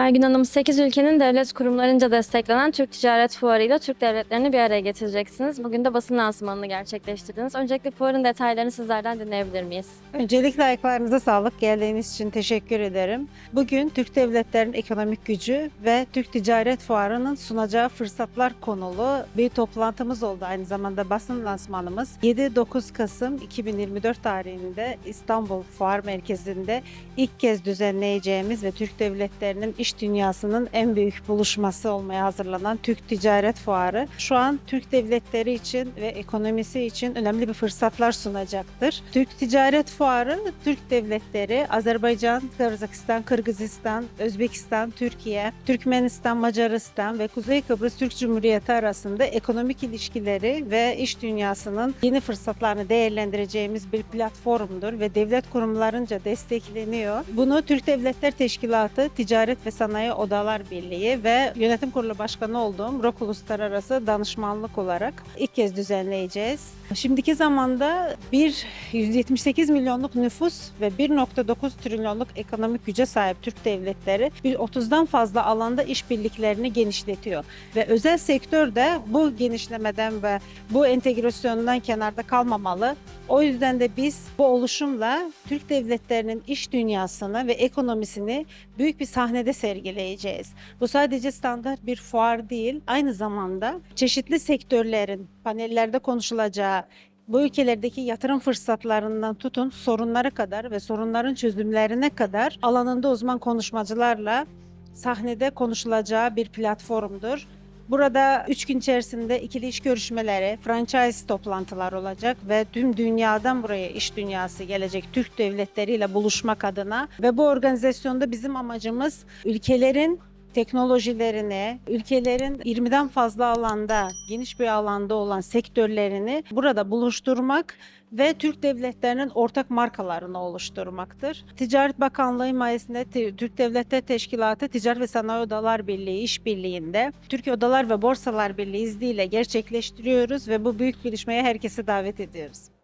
Aygün Hanım 8 ülkenin devlet kurumlarınca desteklenen Türk Ticaret Fuarı ile Türk devletlerini bir araya getireceksiniz. Bugün de basın lansmanını gerçekleştirdiniz. Öncelikle fuarın detaylarını sizlerden dinleyebilir miyiz? Öncelikle ayaklarınıza sağlık. Geldiğiniz için teşekkür ederim. Bugün Türk devletlerinin ekonomik gücü ve Türk Ticaret Fuarı'nın sunacağı fırsatlar konulu bir toplantımız oldu. Aynı zamanda basın lansmanımız 7-9 Kasım 2024 tarihinde İstanbul Fuar Merkezi'nde ilk kez düzenleyeceğimiz ve Türk devletlerinin iş dünyasının en büyük buluşması olmaya hazırlanan Türk Ticaret Fuarı şu an Türk devletleri için ve ekonomisi için önemli bir fırsatlar sunacaktır. Türk Ticaret Fuarı Türk devletleri Azerbaycan, Kazakistan, Kırgızistan, Özbekistan, Türkiye, Türkmenistan, Macaristan ve Kuzey Kıbrıs Türk Cumhuriyeti arasında ekonomik ilişkileri ve iş dünyasının yeni fırsatlarını değerlendireceğimiz bir platformdur ve devlet kurumlarınca destekleniyor. Bunu Türk Devletler Teşkilatı, Ticaret ve Sanayi Odalar Birliği ve Yönetim Kurulu Başkanı olduğum ROK Uluslararası Danışmanlık olarak ilk kez düzenleyeceğiz. Şimdiki zamanda bir 178 milyonluk nüfus ve 1.9 trilyonluk ekonomik güce sahip Türk devletleri bir 30'dan fazla alanda işbirliklerini genişletiyor. Ve özel sektör de bu genişlemeden ve bu entegrasyondan kenarda kalmamalı. O yüzden de biz bu oluşumla Türk devletlerinin iş dünyasını ve ekonomisini büyük bir sahnede sergileyeceğiz. Bu sadece standart bir fuar değil, aynı zamanda çeşitli sektörlerin panellerde konuşulacağı bu ülkelerdeki yatırım fırsatlarından tutun sorunlara kadar ve sorunların çözümlerine kadar alanında uzman konuşmacılarla sahnede konuşulacağı bir platformdur. Burada 3 gün içerisinde ikili iş görüşmeleri, franchise toplantılar olacak ve tüm dünyadan buraya iş dünyası gelecek Türk devletleriyle buluşmak adına ve bu organizasyonda bizim amacımız ülkelerin teknolojilerini, ülkelerin 20'den fazla alanda, geniş bir alanda olan sektörlerini burada buluşturmak ve Türk devletlerinin ortak markalarını oluşturmaktır. Ticaret Bakanlığı himayesinde T- Türk Devletler Teşkilatı Ticaret ve Sanayi Odalar Birliği işbirliğinde Türkiye Odalar ve Borsalar Birliği izniyle gerçekleştiriyoruz ve bu büyük buluşmaya herkesi davet ediyoruz.